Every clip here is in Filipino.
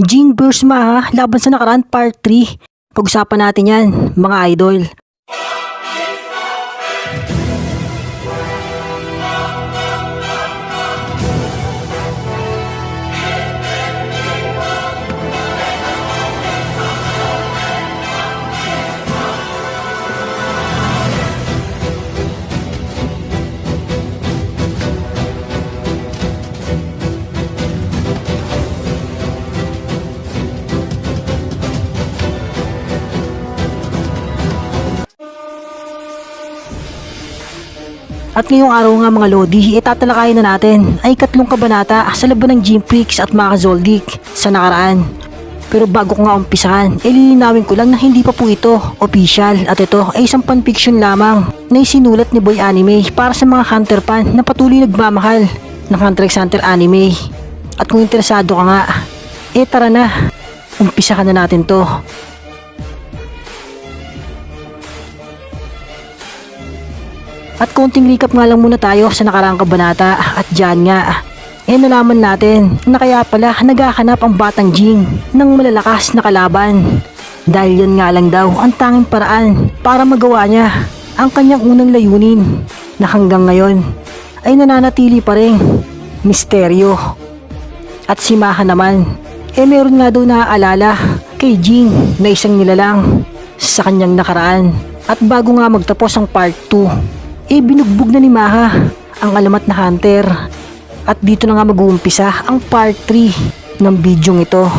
Jing vs Maha laban sa nakaraan part 3. Pag-usapan natin yan, mga idol. At ngayong araw nga mga Lodi, itatalakayin na natin ay katlong kabanata sa laban ng Jim Prix at Maka Zoldyck sa nakaraan. Pero bago ko nga umpisahan, ililinawin ko lang na hindi pa po ito official at ito ay isang fanfiction lamang na isinulat ni Boy Anime para sa mga Hunter fan na patuloy nagmamahal ng Hunter x Hunter anime. At kung interesado ka nga, eh tara na, umpisahan na natin to. At konting recap nga lang muna tayo sa nakaraang kabanata at dyan nga. Eh nalaman natin na kaya pala naghahanap ang batang Jing ng malalakas na kalaban. Dahil yan nga lang daw ang tanging paraan para magawa niya ang kanyang unang layunin na hanggang ngayon ay nananatili pa rin misteryo. At si Maha naman, eh meron nga daw naaalala kay Jing na isang nilalang sa kanyang nakaraan. At bago nga magtapos ang part 2, eh binugbog na ni Maha ang alamat na hunter. At dito na nga mag-uumpisa ang part 3 ng bidyong ito.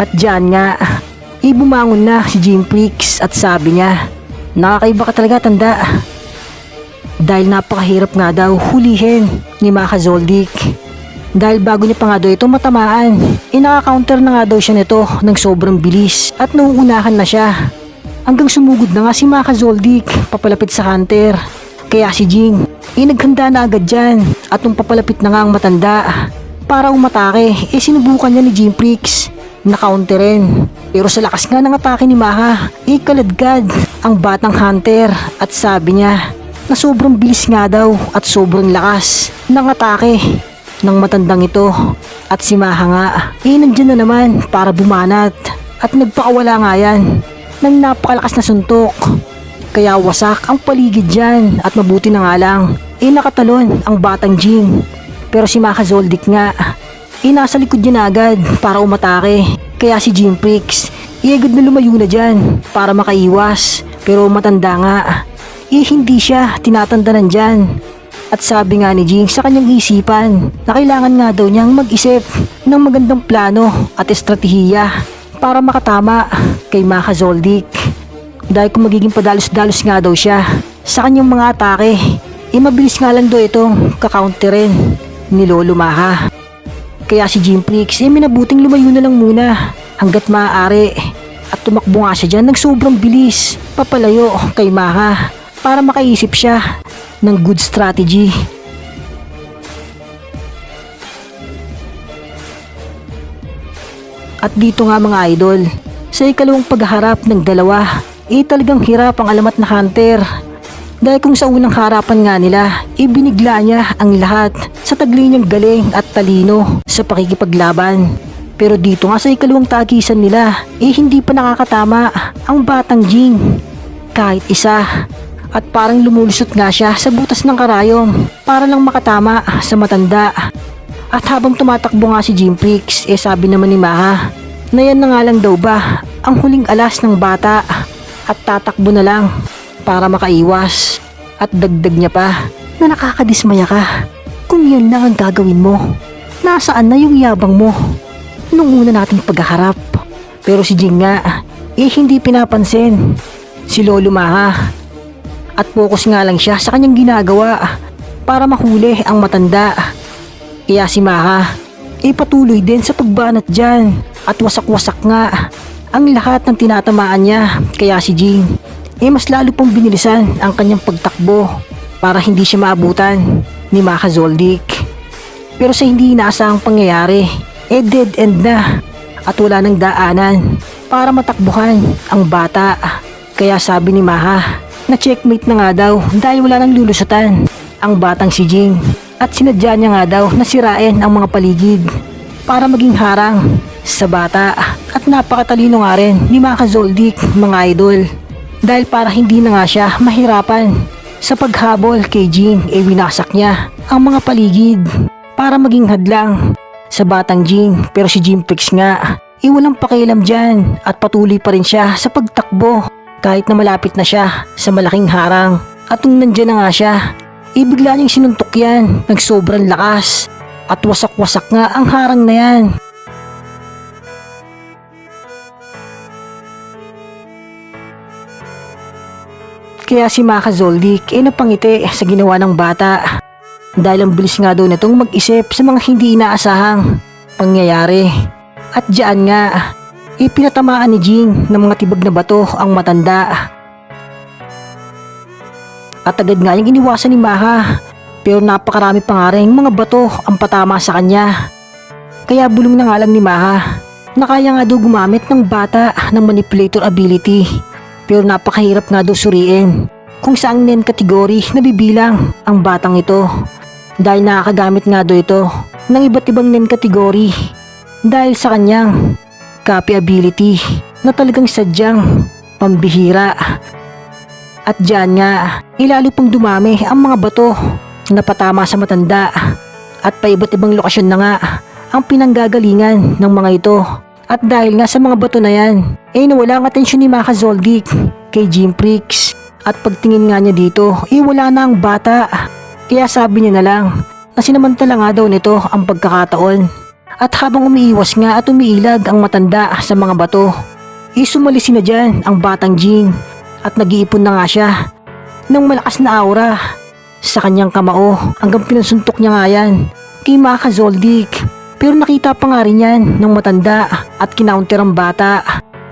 At dyan nga, ibumangon na si Jim Prix at sabi niya, nakakaiba ka talaga tanda. Dahil napakahirap nga daw hulihin ni Maka Zoldyck. Dahil bago niya pa nga daw ito matamaan, inaka-counter na nga daw siya nito ng sobrang bilis at nauunahan na siya. Hanggang sumugod na nga si Maka Zoldyck papalapit sa hunter. Kaya si Jing, eh na agad dyan at nung papalapit na nga ang matanda para umatake, eh sinubukan niya ni Jim Prix na counterin. Pero sa lakas nga ng atake ni Maha, eh kaladkad ang batang hunter at sabi niya na sobrang bilis nga daw at sobrang lakas ng atake ng matandang ito. At si Maha nga, eh nandyan na naman para bumanat at nagpakawala nga yan ng napakalakas na suntok. Kaya wasak ang paligid dyan at mabuti na nga lang, eh nakatalon ang batang Jing. Pero si Maka Zoldyck nga, eh nasa likod niya agad para umatake. Kaya si Jim Prix, eh agad na lumayo na dyan para makaiwas. Pero matanda nga, eh hindi siya tinatandanan dyan. At sabi nga ni Jing sa kanyang isipan na kailangan nga daw niyang mag-isip ng magandang plano at estratehiya para makatama kay Maka Zoldyck. Dahil kung magiging padalos-dalos nga daw siya sa kanyang mga atake, eh mabilis nga lang daw itong kakaunterin ni Lolo Maha. Kaya si Jim Prix eh minabuting lumayo na lang muna hanggat maaari at tumakbo nga siya dyan ng sobrang bilis papalayo kay Maha para makaisip siya ng good strategy. At dito nga mga idol, sa ikalawang pagharap ng dalawa, eh talagang hirap ang alamat na hunter. Dahil kung sa unang harapan nga nila, ibinigla niya ang lahat sa tagli niyang galing at talino sa pakikipaglaban. Pero dito nga sa ikalawang tagisan nila, eh hindi pa nakakatama ang batang Jing. Kahit isa. At parang lumulusot nga siya sa butas ng karayom para lang makatama sa matanda. At habang tumatakbo nga si Jim Prix, eh sabi naman ni Maha, na yan na nga lang daw ba ang huling alas ng bata at tatakbo na lang para makaiwas. At dagdag niya pa na nakakadismaya ka. Kung yan lang ang gagawin mo, nasaan na yung yabang mo nung una nating paghaharap? Pero si Jing nga, eh hindi pinapansin. Si Lolo Maha. At focus nga lang siya sa kanyang ginagawa para mahuli ang matanda. Kaya si Maha, eh patuloy din sa pagbanat dyan at wasak-wasak nga ang lahat ng tinatamaan niya. Kaya si Jing, eh mas lalo pong binilisan ang kanyang pagtakbo para hindi siya maabutan ni Maka Zoldyck. Pero sa hindi inaasahang pangyayari, eh dead end na at wala nang daanan para matakbuhan ang bata. Kaya sabi ni Maha na checkmate na nga daw dahil wala nang lulusutan ang batang si Jing. At sinadya niya nga daw na sirain ang mga paligid para maging harang sa bata. At napakatalino nga rin ni Maka Zoldyck mga idol. Dahil para hindi na nga siya mahirapan sa paghabol kay Jean, e winasak niya ang mga paligid para maging hadlang sa batang Jean. Pero si Jean Prix nga, e walang pakialam dyan at patuloy pa rin siya sa pagtakbo kahit na malapit na siya sa malaking harang. At nung nandyan na nga siya, e bigla niyang sinuntok yan ng sobrang lakas at wasak-wasak nga ang harang na yan. Kaya si Maka Zoldyck ay napangiti sa ginawa ng bata. Dahil ang bilis nga daw nitong mag-isip sa mga hindi inaasahang pangyayari. At diyan nga, ipinatamaan ni Jean ng mga tibag na bato ang matanda. At agad nga niyang iniwasan ni Maka. Pero napakarami pa nga rin mga bato ang patama sa kanya. Kaya bulong na nga lang ni Maha na kaya nga daw gumamit ng bata ng manipulator ability. Pero napakahirap nga daw suriin kung saang nen kategory na bibilang ang batang ito. Dahil nakakagamit nga daw ito ng iba't ibang nen kategory dahil sa kanyang copy ability na talagang sadyang pambihira. At diyan nga, ilalo pang dumami ang mga bato na patama sa matanda at pa iba't ibang lokasyon na nga ang pinanggagalingan ng mga ito. At dahil nga sa mga bato na yan, eh nawala ang atensyon ni Maka Zoldyck kay Jim Prix. At pagtingin nga niya dito, eh na ang bata. Kaya sabi niya na lang na sinamantala nga daw nito ang pagkakataon. At habang umiiwas nga at umiilag ang matanda sa mga bato, eh sumalisi na dyan ang batang Jean at nag-iipon na nga siya ng malakas na aura. Sa kanyang kamao hanggang pinansuntok niya nga yan. Kay Maka Zoldyck. Pero nakita pa nga rin yan ng matanda at kinounter ang bata.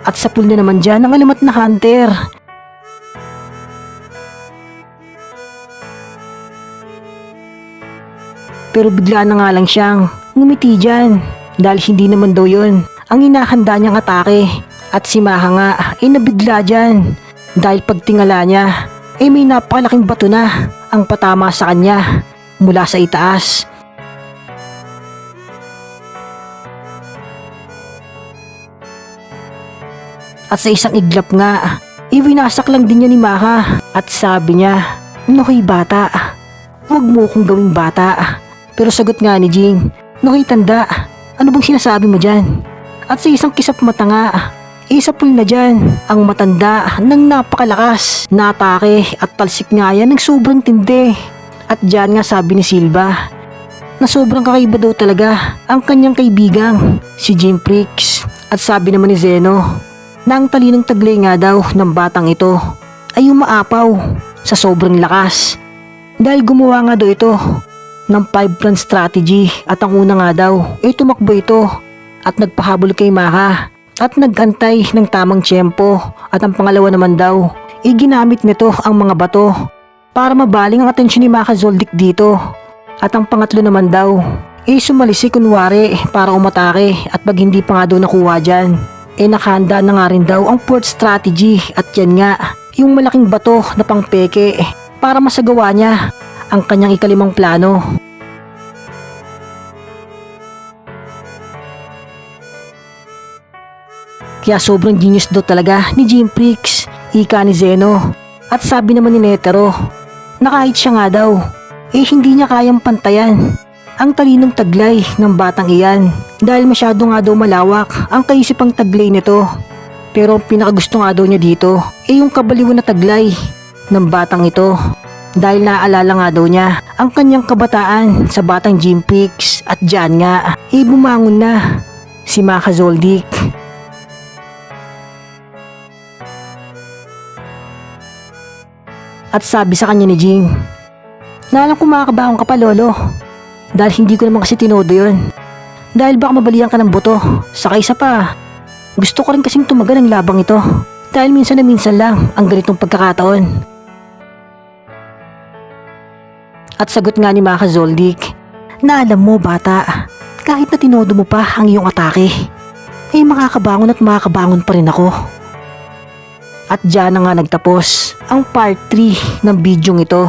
At sa pool na naman dyan ang alamat na hunter. Pero bigla na nga lang siyang ngumiti dyan dahil hindi naman daw yun ang inahanda niyang atake. At si Maha nga ay nabigla dyan dahil pagtingala niya ay may napakalaking bato na ang patama sa kanya mula sa itaas. At sa isang iglap nga, iwinasak lang din niya ni Maha at sabi niya, Noy bata, huwag mo kong gawing bata. Pero sagot nga ni Jing, Noy tanda, ano bang sinasabi mo dyan? At sa isang kisap mata nga, isapul na dyan ang matanda ng napakalakas na atake at talsik nga yan ng sobrang tindi. At dyan nga sabi ni Silva na sobrang kakaiba daw talaga ang kanyang kaibigang si Jim Prix. At sabi naman ni Zeno na ang talinong taglay nga daw ng batang ito ay umaapaw sa sobrang lakas. Dahil gumawa nga daw ito ng 5 plan strategy at ang una nga daw ay tumakbo ito at nagpahabol kay Maka at nagantay ng tamang tiyempo. At ang pangalawa naman daw ay ginamit nito ang mga bato para mabaling ang atensyon ni Maka Zoldyck dito. At ang pangatlo naman daw ay sumalisi kunwari para umatake at pag hindi pa nga daw nakuha dyan eh nakahanda na nga rin daw ang fourth strategy. At yan nga yung malaking bato na pangpeke para masagawa niya ang kanyang ikalimang plano. Kaya sobrang genius daw talaga ni Jim Prix, ika ni Zeno. At sabi naman ni Netero, na kahit siya nga daw, eh hindi niya kayang pantayan ang talinong taglay ng batang iyan dahil masyado nga daw malawak ang kaisipang taglay nito. Pero ang pinakagusto nga daw niya dito ay yung kabaliwan na taglay ng batang ito dahil naaalala nga daw niya ang kanyang kabataan sa batang Jim Prix at dyan nga ay bumangon na si Maka Zoldyck. At sabi sa kanya ni Jing, na alam ka pa lolo dahil hindi ko naman kasi tinodo yun. Dahil baka mabalian ka ng buto, saka isa pa, gusto ko rin kasing tumagal ang labang ito dahil minsan na minsan lang ang ganitong pagkakataon. At sagot nga ni Maka Zoldyck, na alam mo bata, kahit na tinodo mo pa ang iyong atake, ay makakabangon at makakabangon pa rin ako. At dyan na nga nagtapos ang part 3 ng bidyong ito.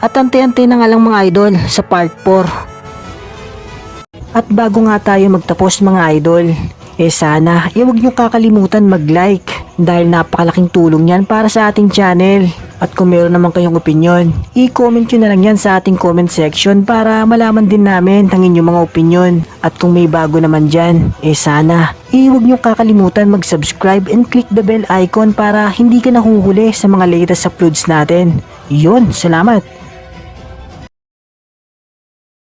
At ante-ante na nga lang mga idol sa part 4. At bago nga tayo magtapos mga idol, eh sana, eh huwag niyo kakalimutan mag-like dahil napakalaking tulong yan para sa ating channel. At kung meron naman kayong opinion, i-comment nyo na lang yan sa ating comment section para malaman din namin ang inyong mga opinion. At kung may bago naman dyan, eh sana, eh huwag niyo kakalimutan mag-subscribe and click the bell icon para hindi ka nahuhuli sa mga latest uploads natin. Yun, salamat!